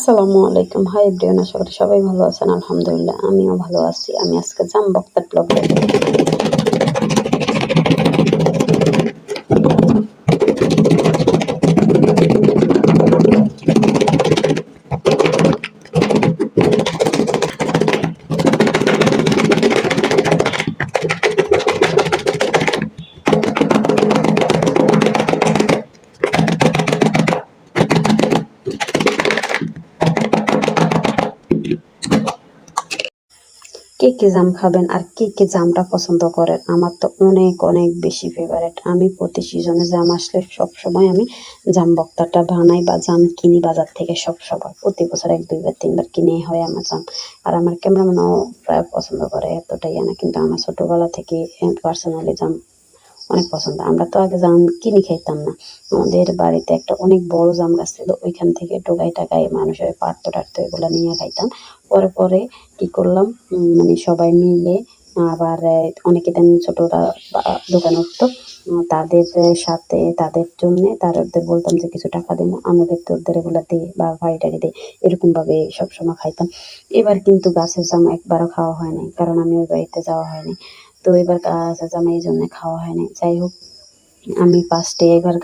আসসালামু আলাইকুম। Hi everyone আশা করি সবাই ভালো আছেন। আলহামদুলিল্লাহ, আমিও ভালো আছি। আমি আজকে জাম বক্তার ব্লগ কে কে জাম খাবেন আর কে কে জামটা পছন্দ করেন? আমার তো অনেক অনেক বেশি ফেভারেট আমি প্রতি সিজনে জাম আসলে সবসময় আমি জাম বক্তাটা বানাই বা জাম কিনি বাজার থেকে সব সময় প্রতি বছর এক, দুইবার, তিনবার কিনে হয় আমার জাম। আর আমার ক্যামেরাম্যানও প্রায় পছন্দ করে এতটাই না কিন্তু আমার ছোটোবেলা থেকে পার্সোনালি জাম অনেক পছন্দ। আমরা তো আগে জাম কিনে খাইতাম না। আমাদের বাড়িতে একটা অনেক বড় জাম গাছ ছিল, ওইখান থেকে টোগাই টাকাই মানুষের পারতো টারতো এগুলো নিয়ে খাইতাম। পরে পরে কি করলাম মানে সবাই মিলে আবার অনেকে দেন ছোটরা দোকানে উঠতো তাদের সাথে তাদের জন্য তাদের বলতাম যে কিছু টাকা দিন আমাদের তোদের এগুলো দে বা ভাই টাড়ি দে এরকম ভাবে সবসময় খাইতাম। এবার কিন্তু গাছের জাম একবারও খাওয়া হয় নাই, কারণ আমি ওই বাড়িতে যাওয়া হয়নি। তো এবার আমি এই জন্য খাওয়া হয়নি যাই হোক, আমি ফার্স্টে এবার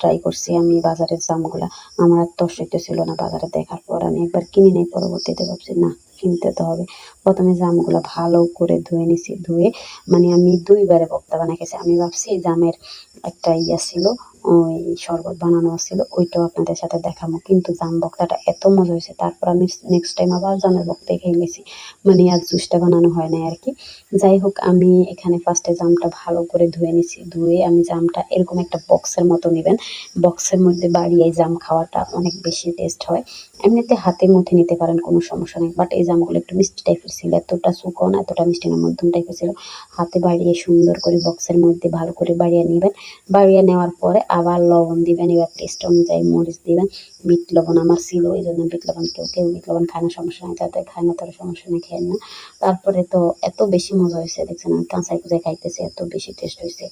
ট্রাই করছি, আমি বাজারের জামগুলো। আমার আর তর্সিত ছিল না বাজারে দেখার পর, আমি একবার কিনে নেই, পরবর্তীতে ভাবছি, না, কিনতে তো হবে। প্রথমে জামগুলো ভালো করে ধুয়ে নিছি, ধুয়ে মানে আমি দুইবারে বক্তা বানাই গেছি আমি ভাবছি জামের একটা ইয়া ছিল, ওই শরবত বানানো ছিল, ওইটাও আপনাদের সাথে দেখাবো। কিন্তু জাম বক্তাটা এত মজা হয়েছে, তারপর আমি নেক্সট টাইম আবার জামের বক্তা খেয়ে গেছি মানে আর জুসটা বানানো হয় না আর কি যাই হোক, আমি এখানে ফার্স্টে জামটা ভালো করে ধুয়ে নিছি। ধুয়ে আমি জামটা এরকম একটা বক্সের মতো নেবেন। বক্সের মধ্যে বাড়িয়ে জাম খাওয়াটা অনেক বেশি টেস্ট হয়। এমনিতে হাতে মুঠে নিতে পারেন, কোনো সমস্যা নেই। বাট এই জামগুলো একটু মিষ্টি টাইপের ছিল, এতটা শুকো না এতটা মিষ্টি না, মধ্যম টাইপের ছিল। হাতে বাড়িয়ে সুন্দর করে বক্সের মধ্যে ভালো করে বাড়িয়ে নেবেন। বাড়িয়ে নেওয়ার পরে আবার লবণ দিবেন, এবার টেস্ট অনুযায়ী মরিচ দিবেন। বিট লবণ আমার ছিল এই জন্য বিট লবণ কেউ কেউ বিট লবণ খায় না, সমস্যা নেই যাতে খায় না, তার সমস্যা নেই খেয়ে না। তারপরে তো এত বেশি মজা হয়েছে, দেখছেন আমি কাঁচাই কুচাই খাইতেছি, এত বেশি টেস্ট হয়েছে।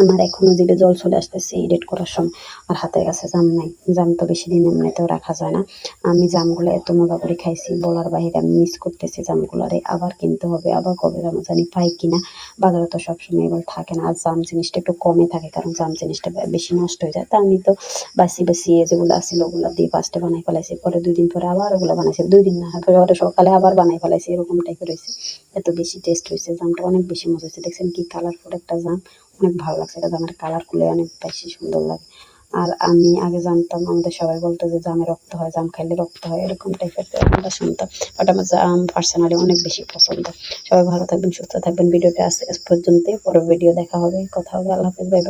আমার এখনও দিকে জল চলে আসতেছে এডিট করার সময়। আর হাতের কাছে জাম নাই, জাম তো বেশি দিন এমনিতেও রাখা যায় না। আমি জামগুলো এত মজা করে খাইছি, বলার বাইরে আমি মিস করতেছি জামগুলারে। আবার কিনতে হবে, আবার কবে জাম জানি পাই কিনা। বাজারে তো সবসময় এবার থাকে না, আর জাম জিনিসটা একটু কমে থাকে, কারণ জাম জিনিসটা বেশি নষ্ট হয়ে যায়। তা আমি তো বাসি বাসি যেগুলো আসছিল ওগুলো দিয়ে ফার্স্টে বানাই ফেলাইছি, পরে দুই দিন পরে আবার ওগুলো বানাইছি। দুই দিন না পরে সকালে আবার বানাই ফেলাইছি, এরকম টাইপের হয়েছে। এত বেশি টেস্ট হয়েছে, জামটা অনেক বেশি মজা হয়েছে। দেখছেন কি কালারফুল একটা জাম। অনেক ভালো লাগছে। এটা জামের কালারগুলো অনেক বেশি সুন্দর লাগে। আর আমি আগে জানতাম, আমাদের সবাই বলতো যে জামে রক্ত হয়, জাম খাইলে রক্ত হয়, এরকম টাইপের আমরা শুনতাম। বাট আমার জাম পার্সোনালি অনেক বেশি পছন্দ। সবাই ভালো থাকবেন, সুস্থ থাকবেন। ভিডিওটা আজ পর্যন্তই। পর্যন্ত পরে ভিডিও দেখা হবে, কথা হবে। আল্লাহ হাফিজ ভাই